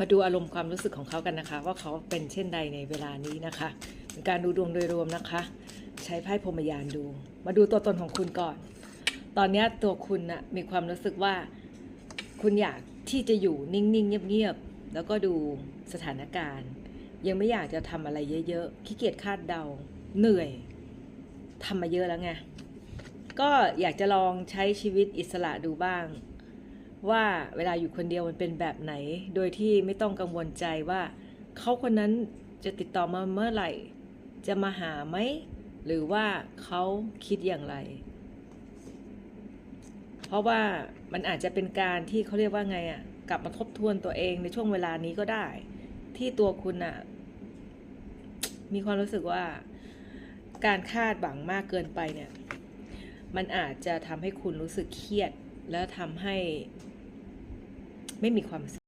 มาดูอารมณ์ความรู้สึกของเขากันนะคะ ว่าเขาเป็นเช่นใดในเวลานี้นะคะเป็นการดูดวงโดยรวมนะคะ ใช้ไพ่พรมยานดู มาดูตัวตนของคุณก่อน ตอนนี้ตัวคุณนะมีความรู้สึกว่า คุณอยากที่จะอยู่นิ่งๆเงียบๆแล้วก็ดูสถานการณ์ ยังไม่อยากจะทำอะไรเยอะๆขี้เกียจคาดเดาเหนื่อยทำมาเยอะแล้วไงก็อยากจะลองใช้ชีวิตอิสระดูบ้าง ว่าเวลาอยู่คนเดียวมันเป็นแบบไหน โดยที่ไม่ต้องกังวลใจว่าเขาคนนั้นจะติดต่อมาเมื่อไหร่ จะมาหาไหม หรือว่าเขาคิดอย่างไร เพราะว่ามันอาจจะเป็นการที่เขาเรียกว่าไงอะ่ะ กลับมาทบทวนตัวเองในช่วงเวลานี้ก็ได้ ที่ตัวคุณอะ่ะ มีความรู้สึกว่า การคาดหวังมากเกินไปเนี่ย มันอาจจะทำให้คุณรู้สึกเครียด แล้วทำให้ ไม่มีความสุข